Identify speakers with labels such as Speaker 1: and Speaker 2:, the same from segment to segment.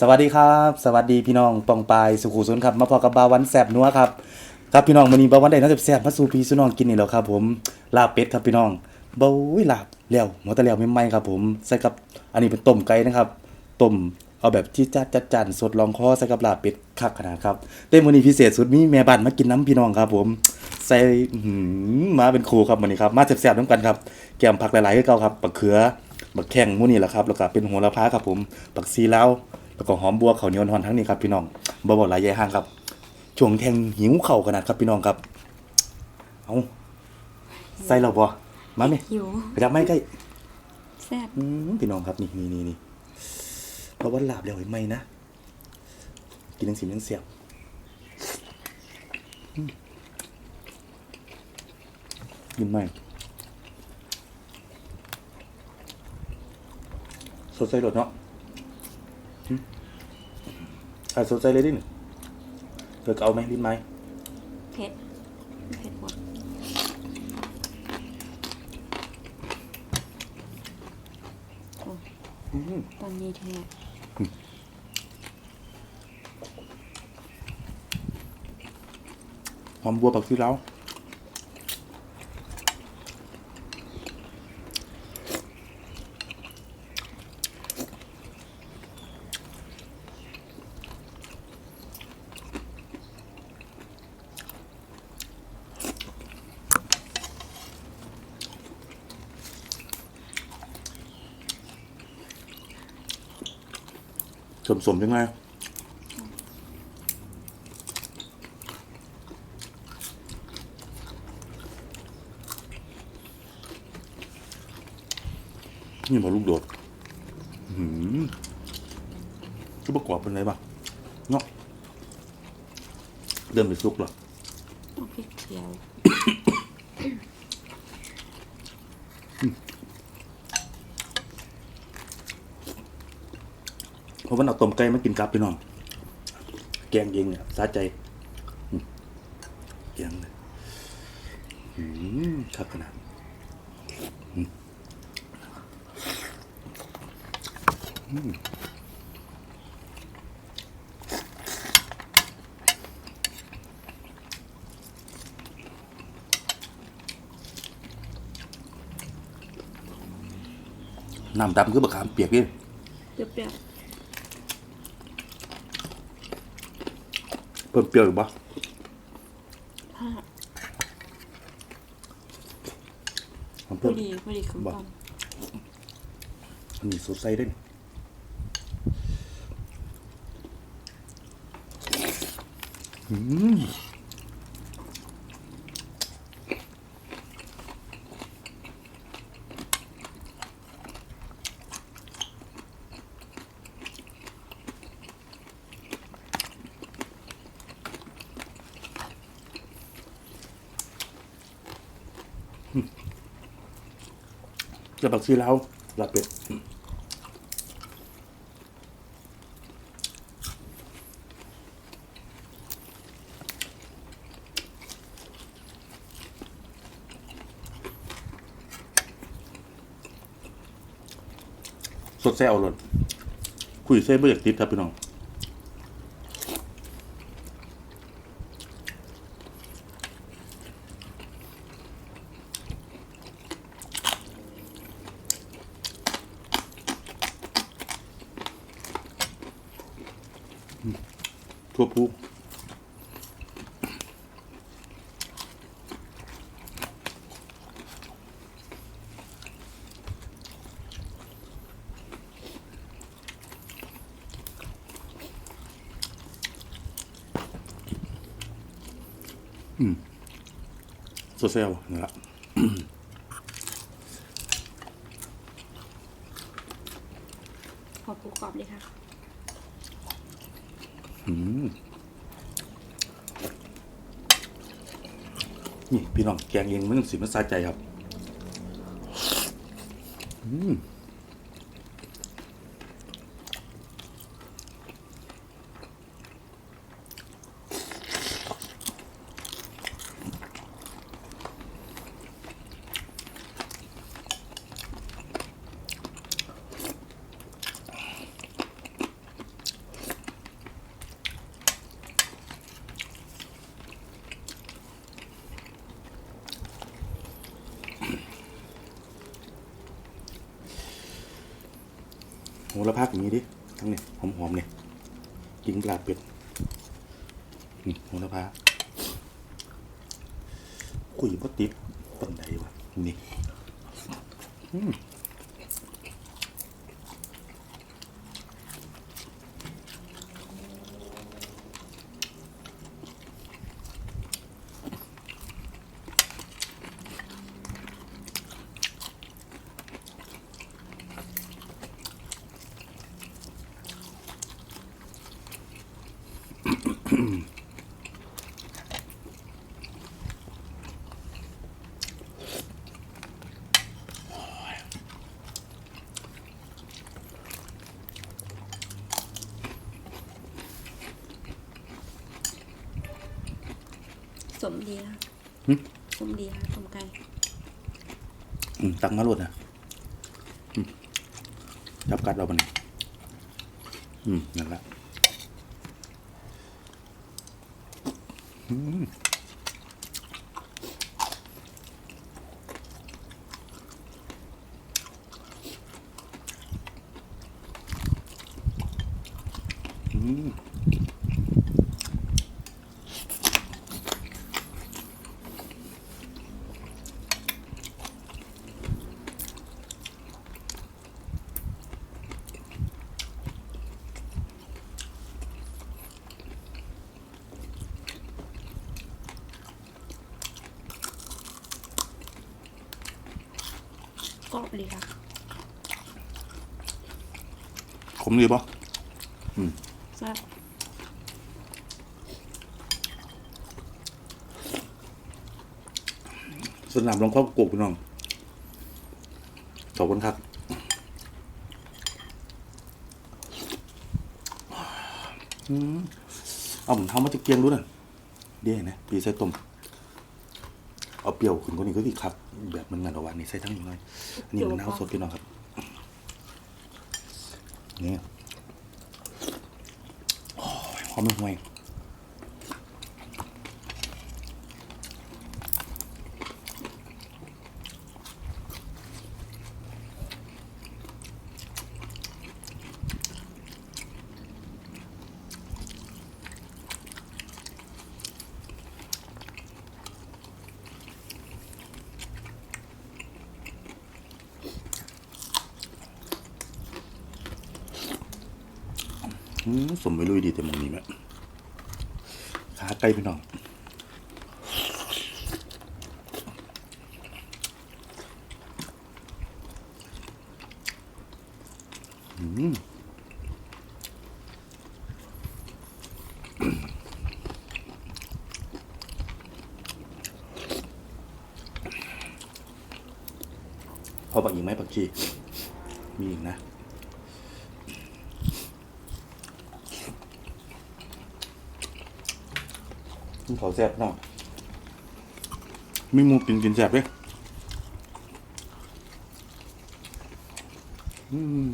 Speaker 1: สวัสดีครับ สวัสดีพี่น้องปองปายสุขุสุนครับ มาพอกับบาวันแสบนัวครับครับพี่น้องมื้อนี้บาวันได้น่าจะแสบมาสู่พี่สุน้องกินนี่แล้วครับผมลาบเป็ดครับพี่น้องบ่อุ้ยลาบแล้วหมอตะแล้วใหม่ๆครับ ผมใส่กับอันนี้เป็นต้มไก่นะครับต้มเอาแบบที่จัดจัดจานสดลองคอใส่กับลาบเป็ดคักขนาดครับแต่มื้อนี้พิเศษสุดมีแม่บ้านมากินน้ำพี่น้องครับ ผมใส่หมาเป็นครูครับมื้อนี้ครับมาแซ่บๆน้ำกันครับแกมผักหลายๆคือเก่าครับบักเขือบักแข้งหมื้อนี้แหละครับแล้วก็เป็นโหระพาครับผมบักซีลาว แล้วก็หอมบัวเขาวเหนียวทอนทั้งนี้ครับพี่น้องบ่บอกหลายยายห่างครับช่วงแทงหิวเข่าวขนาดครับพี่น้องครับ เอาใส่เราบ่มาไหม
Speaker 2: หิว
Speaker 1: ไปจับไม้ใกล้
Speaker 2: แซ่บ
Speaker 1: อืมพี่น้องครับนี่นี่นี่นี่เพราะว่าลาบแล้วไอ้ไม่นะกินทั้งสิมทั้งเสียบอืมกินไม่สดใสรสเนาะ อะสนใจเลยดิหนึ่งเลือกเอาไหมลิ้นไหม
Speaker 2: เผ็ดเผ็ดหมด
Speaker 1: อืม
Speaker 2: ตอนนี้แท้
Speaker 1: หอมบัวปักซีเล้า สมสมๆยังไงนี่มาลูกโดดหืมก็ประกอบเป็นไรบ้างเนาะเริ่มไปซุกแล้ว
Speaker 2: ต้องพริกเขียว
Speaker 1: เพราะว่าเอาต้มไก่มากินกับพี่น้อง แกงเองเนี่ยสาใจแกงเลยครับขนาดน้ำดำคือบักขามเปียกนี่
Speaker 2: เปียว
Speaker 1: เพิ่มเปรี้ยวหรือเปล่า
Speaker 2: ๆผ้า
Speaker 1: มัน
Speaker 2: พ
Speaker 1: เพิ่
Speaker 2: อ
Speaker 1: ม
Speaker 2: ดีพอดีคือ
Speaker 1: บอก
Speaker 2: กัน
Speaker 1: อันนี้สดใสได้นี่อืม จะบักซีแล้วลาเป็ดสดแซ่เอาเลยคุยเส้นไม่อยากติดครับพี่น้อง ทั่วผู้สดแซ่บนะครับ
Speaker 2: ขอบกรอบเลยค่ะ
Speaker 1: นี่ พี่น้องแกงเองมันสิมันสาใจครับ อืม โหระพาอย่างนี้ดิทั้งเนี่ยหอมๆเนี่ยกินปลาเป็ดอืมโหระพาคุยบ่ติดปันใดวะนี่
Speaker 2: สมดีนะ
Speaker 1: หึ
Speaker 2: สมดีค่ะสมไก่
Speaker 1: อืมตักมาโลดนะอืมจับกัดเราบัดนอืมนั่นละอืมอืม
Speaker 2: ดีค่ะ
Speaker 1: ขมดีปะ
Speaker 2: แซ่บ
Speaker 1: สนามหลวงพ่อปลูกพี่น้องขอบคุณครับอืมเอาผมทำมาจะเกียงรู้น่ะเดี๋ยวนะปีใส่ต้ม เอาเปรี้ยวขึ้นกว่านี้ก็ดีครับ แบบมันงานระวันนี่ใส่ทั้งอย่างไรอันนี้มันน้ำสดพี่น้องครับนี่หอมไม่ห่วย สมไปลุยดีแต่หมองนี้แม่ขาไก่พี่น้องอืมพอปักอีกไหมปักชีมีอีกนะ กินข้าวแซ่บเนาะมีหมูกินกินแซ่บเลยอืม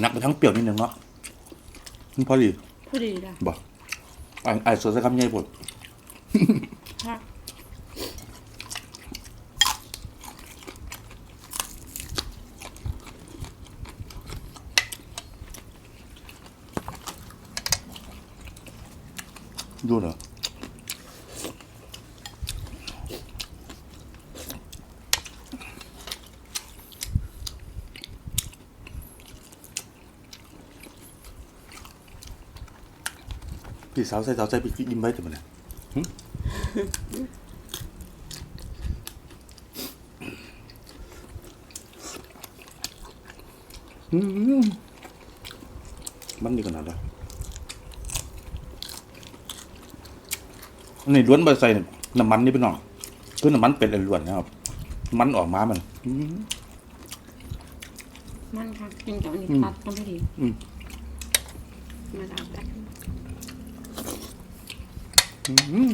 Speaker 1: หนักไปทั้งเปรี้ยวนิดนึงเนาะมันพอดี
Speaker 2: พอดีนะ
Speaker 1: บอก ไอ้ไอ้สวนสะคำใหญ่ปวด
Speaker 2: ค่ะ
Speaker 1: ดูเหรอ พี่สาวใส่สาวใส่พี่ยิ้มไว้แต่มันเนี่ยหึอืมมันดีขนาดนั้นอันนี้ล้วนใบใส่น้ำมันนี่เป็นหน่องคือน้ำมันเป็นล้วนๆนะครับ มันออกมามันอืม
Speaker 2: มันค่ะกินกับอันนี้
Speaker 1: อืม
Speaker 2: ตัดต้องพอดี
Speaker 1: อืม
Speaker 2: มาดามแป๊บ
Speaker 1: อืม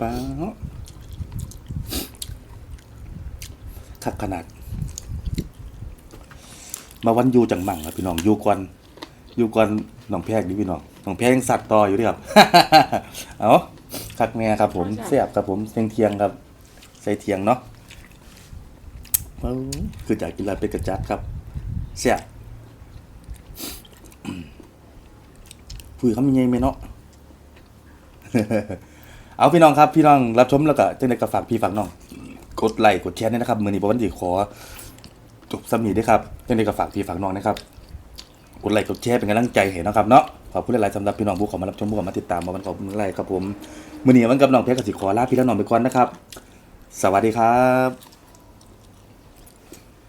Speaker 1: ปลาเนาะ ขักขนาด มาวันอยูจังหมั่งครับพี่น้องอยูกวนอยูกวนน้องแพกดิพี่น้องน้องแพกยังสัตว์ต่ออยู่ดิครับ เอาคักแม่ครับผมเสียบครับผมเทียงเทียงๆครับ ใส่เทียงเนาะเอ้าคืออยากกินอะไรเป็นกระจัดครับเสียบอืมคุยเขามีไงไหมเนาะเอาพี่น้องครับพี่น้องรับชมแล้วก็จังไดก็ฝากพี่ฝากน้อง กดไลค์กดแชร์ด้วยนะครับมือนี้บวันดีขอจบสมีด้วยครับยังไงก็ฝากพี่ฝากน้องนะครับกดไลค์กดแชร์เป็นกำลังใจเห็นนะครับเนาะขอบคุณหลายๆสำหรับพี่น้องผู้ขอมารับชมผู้ขอมาติดตามมาวันขอบคุณหลายครับผมมือนี้วันกับน้องเพชรกสิขอลาพี่และน้องไปก่อนนะครับ สวัสดีครับ